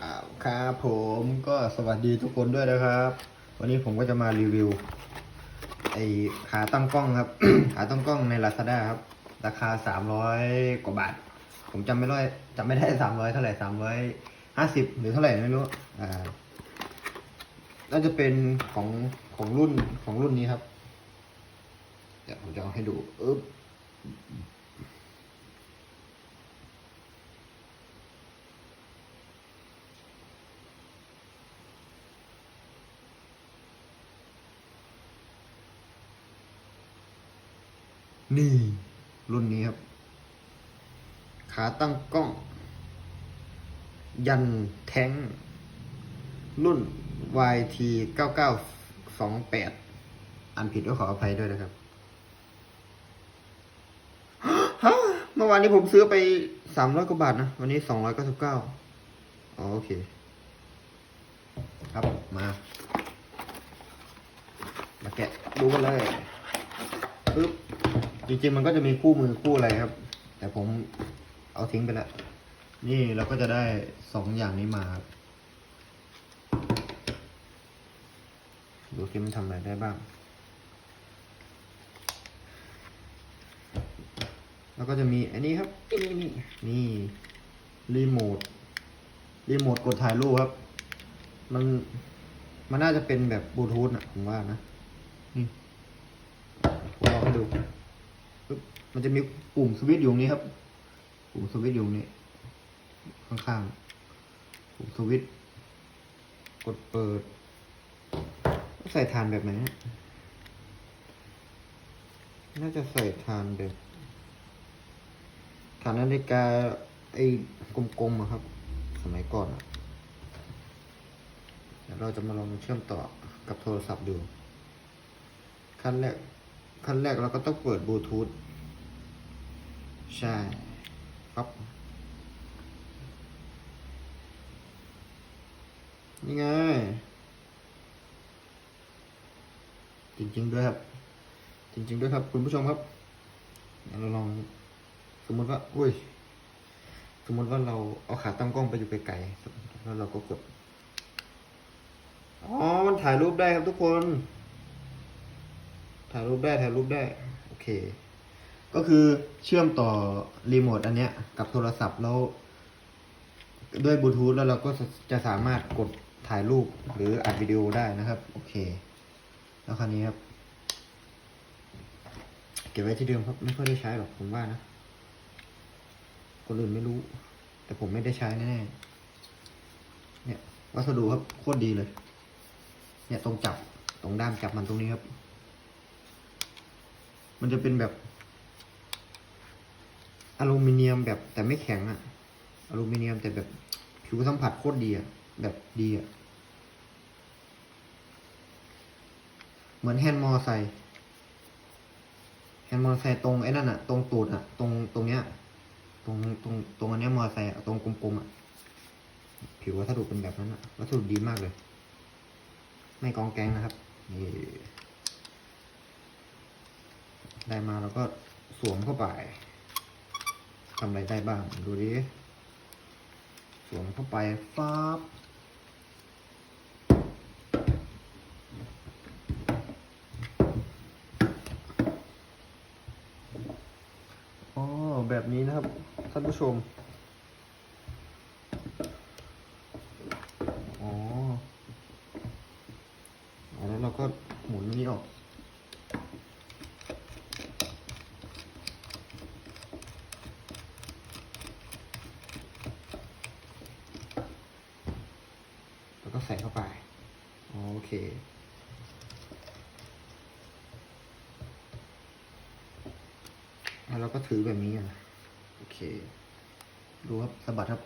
อ้าวครับผมก็สวัสดีทุกคนด้วยนะครับ วันนี้ผมก็จะมารีวิวไอขาตั้งกล้องครับ ขาตั้งกล้องใน Lazada ครับ ราคาสามร้อยกว่าบาท ผมจำไม่ได้จำไม่ได้สามร้อยเท่าไหร่สามร้อยห้าสิบหรือเท่าไหร่ไม่รู้อ่าน่าจะเป็นของของรุ่นของรุ่นนี้ครับ เดี๋ยวผมจะเอาให้ดูอึ๊บ นี่ รุ่นนี้ครับ ขาตั้งกล้อง ยันแท้ง รุ่น YT 9928 อันผิดก็ขออภัยด้วยนะครับฮะเมื่อวานนี้ผมซื้อไป300กว่าบาทนะ วันนี้299อ๋อโอเค ครับมา มาแกะดูกันเลย ริงๆมันก็จะมีคู่มือคู่อะไรครับ แต่ผมเอาทิ้งไปแล้วนี่เราก็จะได้สองอย่างนี้มาครับดูคิมันทำอะไรได้บ้าง แล้วก็จะมีอันนี้ครับ นี่นี่นี่รีโมทรีโมทกดถ่ายรูปครับ มันมันน่าจะเป็นแบบบลูทูธนะผมว่านะ นี่ผมลองให้ดูปึ๊บ มันจะมีปุ่มสวิตช์อยู่ตรงนี้ครับ ปุ่มสวิตช์อยู่ตรงนี้ข้างๆ ปุ่มสวิตช์กดเปิด ใส่ทานแบบไหนฮะน่าจะใส่ทานแบบฐานนาฬิกาไอ้กลมๆอะครับ สมัยก่อนอะเดี๋ยวเราจะมาลองเชื่อมต่อกับโทรศัพท์ดู ขั้นแรก ขั้นแรกเราก็ต้องเปิดบลูทูธ ใช่ครับนี่ไง จริงๆด้วยครับ จริง ๆ ด้วยครับ คุณผู้ชมครับเราลอง สมมติว่าอุ้ย สมมติว่าเราเอาขาตั้งกล้องไปอยู่ไกลๆแล้วเราก็กดอ๋อ มันถ่ายรูปได้ครับทุกคน ถ่ายรูปได้ ถ่ายรูปได้ โอเค ก็คือเชื่อมต่อรีโมทอันเนี้ยกับโทรศัพท์แล้วด้วยบลูทูธแล้วเราก็จะสามารถกดถ่ายรูปหรืออัดวิดีโอได้นะครับ โอเค แล้วคราวนี้ครับ เก็บไว้ที่เดิมครับ ไม่ค่อยได้ใช้หรอกผมว่านะ คนอื่นไม่รู้ แต่ผมไม่ได้ใช้แน่ๆเนี่ย วัสดุครับโคตรดีเลย เนี่ยตรงจับตรงด้ามจับมันตรงนี้ครับ มันจะเป็นแบบ อลูมิเนียมแบบแต่ไม่แข็งอะอลูมิเนียมแต่แบบผิวสัมผัสโคตรดีอะแบบดีอะเหมือนแฮนด์มอไซแฮนด์มอไซตรงไอ้นั่นอะตรงตูดอะตรงตรงเนี้ย ตรงตรงตรงอันเนี้ยมอไซอะตรงกลมๆอะผิววัสดุเป็นแบบนั้นอะวัสดุดีมากเลย ไม่กองแกงนะครับนี่ได้มาแล้วก็สวมเข้าไป ทำอะไรได้บ้าง ดูดิสวมเข้าไปฟ้าบอ๋อแบบนี้นะครับ ท่านผู้ชม อ๋อแล้วเราก็หมุนอันนี้ออก แล้วก็ใส่เข้าไป โอเค แล้วเราก็ถือแบบนี้อะโอเค ดูครับสะบัดครับ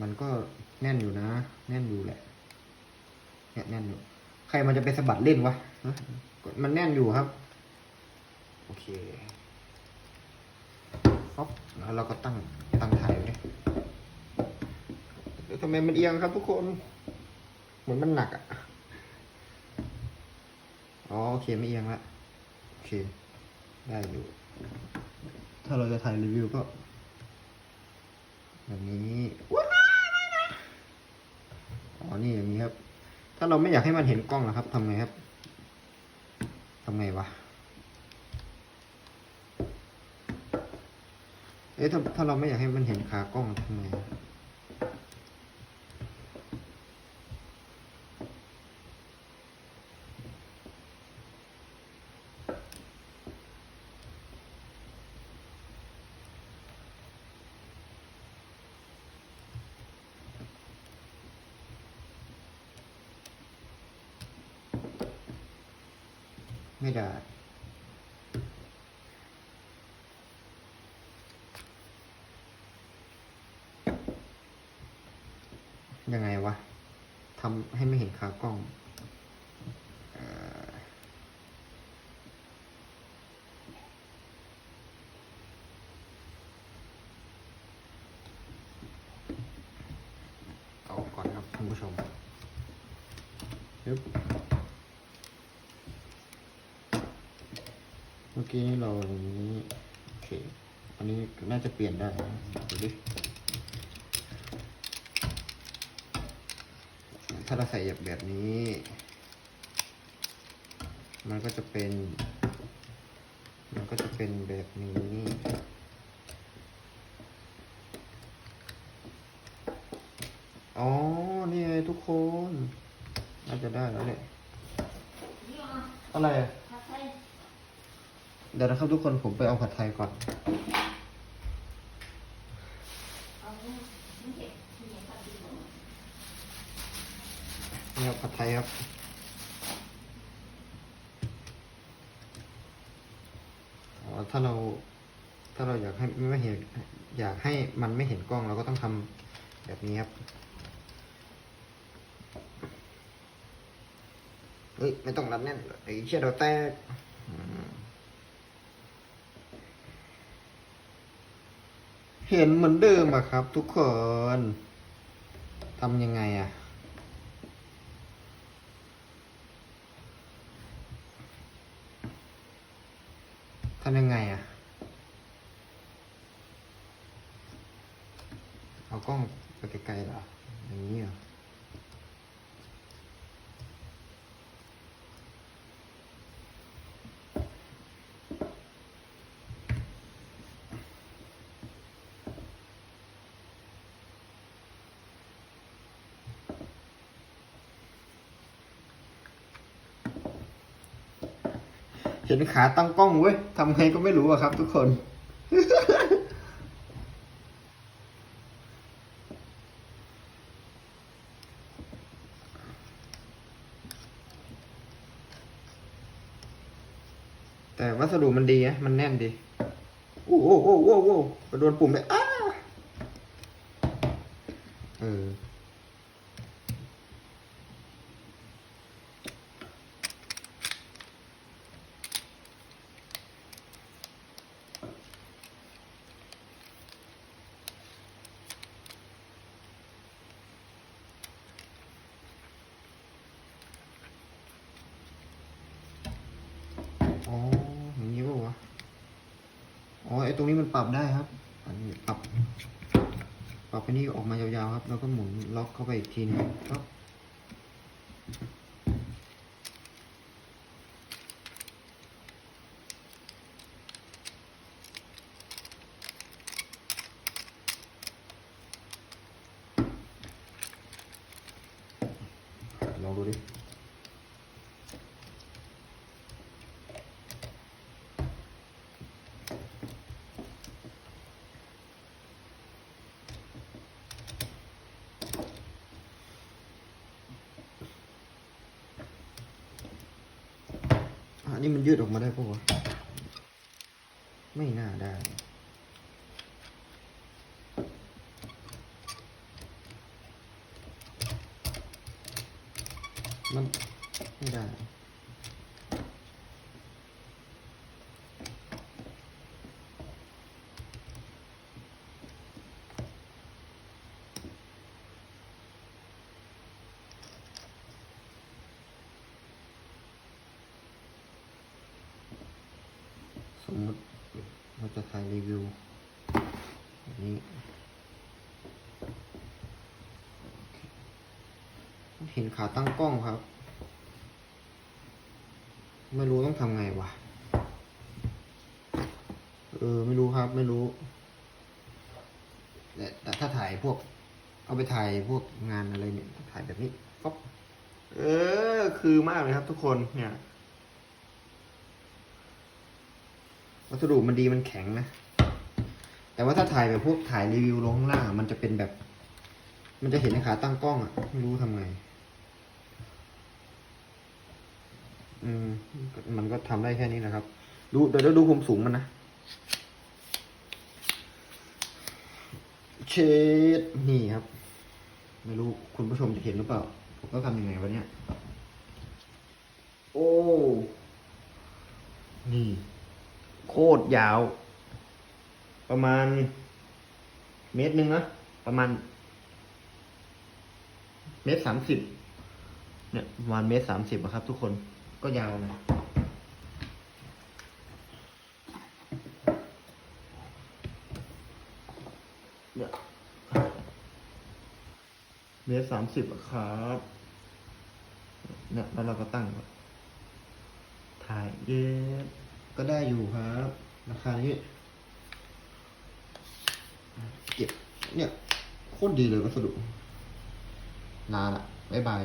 มันก็แน่นอยู่นะ แน่นอยู่แหละเนี่ยแน่นอยู่ ใครมันจะไปสะบัดเล่นวะมันแน่นอยู่ครับ โอเคปั๊บแล้วเราก็ตั้งตั้งถ่ายไว้แล้วทำไมมันเอียงครับทุกคน เหมือนมันหนักอะ่ะ อ๋อโอเคไม่เอียงละโอเค ได้อยู่ ถ้าเราจะถ่ายรีวิวก็ แบบนี้อ๋อนี่อย่างนี้ครับ ถ้าเราไม่อยากให้มันเห็นกล้องนะครับทำไงครับทำไงวะเอ๊ะถ้าถ้าเราไม่อยากให้มันเห็นขากล้องทำไง ไม่ได้ ยังไงวะทำให้ไม่เห็นขากล้องเอ่อเอาก่อนครับท่านผู้ชมยึบเมื่อกี้เราอย่างนี้โอเคอันนี้น่าจะเปลี่ยนได้ดูดิถ้าเราใส่แบบแบบนี้ มันก็จะเป็น มันก็จะเป็นแบบนี้อ๋อ นี่ไงทุกคน น่าจะได้แล้วเนี่ยอะไรอะ เดี๋ยวนะครับทุกคนผมไปเอาผัดไทยก่อน นี่ครับผัดไทยครับถ้าเราถ้าเราอยากให้ไม่เห็นอยากให้มันไม่เห็นกล้องเราก็ต้องทำแบบนี้ครับ เฮ้ย ไม่ต้องรัดแน่นไอ้เชี่ยเราแตกอืม เห็นเหมือนเดิมอะครับ ทุกคนทำยังไงอะทำยังไงอะเอากล้องไปไกลๆเหรออย่างนี้เหรอ เห็นขาตั้งกล้องเว้ยทำไงก็ไม่รู้อะครับ ทุกคน แต่วัสดุมันดีนะมันแน่นดี โอ้โหโอ้โหโอ้โหโดนปุ่มเลยอ้าเออ อย่างนี้ป่าวะ อ๋อไอตรงนี้มันปรับได้ครับ อันนี้ปรับ ปรับไปนี่ออกมายาวๆครับ แล้วก็หมุนล็อกเข้าไปอีกทีหนึงครับลองดูดิ อันนี้มันยืดออกมาได้ปะวะ ไม่น่าได้ มันไม่ได้ สมมติเราจะถ่ายรีวิวแบบนี้เคเห็นขาตั้งกล้องครับ ไม่รู้ต้องทำไงวะเออไม่รู้ครับไม่รู้แต่แต่ถ้าถ่ายพวก เอาไปถ่ายพวกงานอะไรเนี่ยถ่ายแบบนี้ป๊อปเออ คือมากเลยครับทุกคนเนี่ย วัสดุมันดีมันแข็งนะ แต่ว่าถ้าถ่ายแบบพวกถ่ายรีวิวลงข้างล่างอะมันจะเป็นแบบ มันจะเห็นในขาตั้งกล้องอะ ไม่รู้ทำไง อืม มันก็ทำได้แค่นี้นะครับ ดูเดี๋ยวเดี๋ยวดูความสูงมันนะ เชดนี่ครับ ไม่รู้คุณผู้ชมจะเห็นหรือเปล่า ผมก็ทำยังไงวะเนี่ย โอ้ นี่ โคตรยาว ประมาณ เมตรหนึ่งนะประมาณ เมตรสามสิบเนี่ยประมาณเมตรสามสิบครับ ทุกคนก็ยาวนะเนี่ยเมตรสามสิบครับเนี่ยแล้วเราก็ตั้งถ่ายเย็บ ก็ได้อยู่ครับราคานี้เก็บเนี่ยโคตรดีเลยวัสดุลาละบ๊ายบาย